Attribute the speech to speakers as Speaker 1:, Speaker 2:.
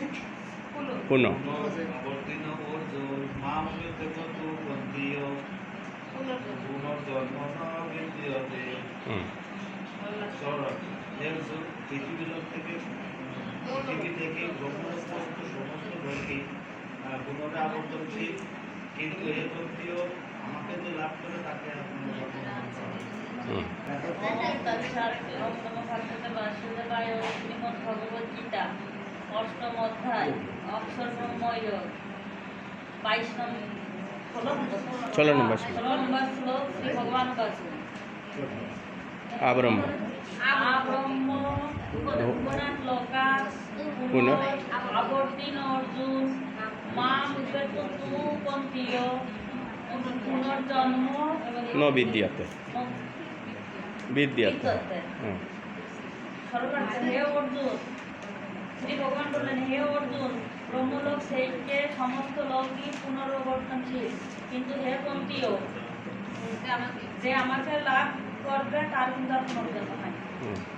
Speaker 1: থেকে পৃথিবী থেকে ব্রহ্মস্ত সমস্ত লোকই পুনরায় আবর্তনশীল কিন্তু এ তত্ত্বীয় আমাকে যে লাভ করে তাকে।
Speaker 2: হুম
Speaker 3: ভগবদ্গীতা। অষ্টম অধ্যায় অক্ষর ব্রহ্ময় বাইশ নম্বর
Speaker 2: ষোলো নম্বর
Speaker 3: ষোলো নম্বর শ্লোক শ্রী ভগবান কাছে।
Speaker 2: আব্রহ্ম
Speaker 3: আব্রহ্ম লোকা
Speaker 2: পুনঃ।
Speaker 3: আবর্তীন অর্জুন মাম পন্থীয় পুনর্জন্ম
Speaker 2: ন বিদ্যাতে। বিদ্যাতে। হুম
Speaker 3: সর্বার্থে হে অর্জুন। হে অর্জুন ব্রহ্মলোক সেইকে সমস্ত লোকই পুনরাবর্তনশীল কিন্তু হে পন্থীয় যে আমাকে লাভ করবে তার উন্নত হয়
Speaker 2: হুম।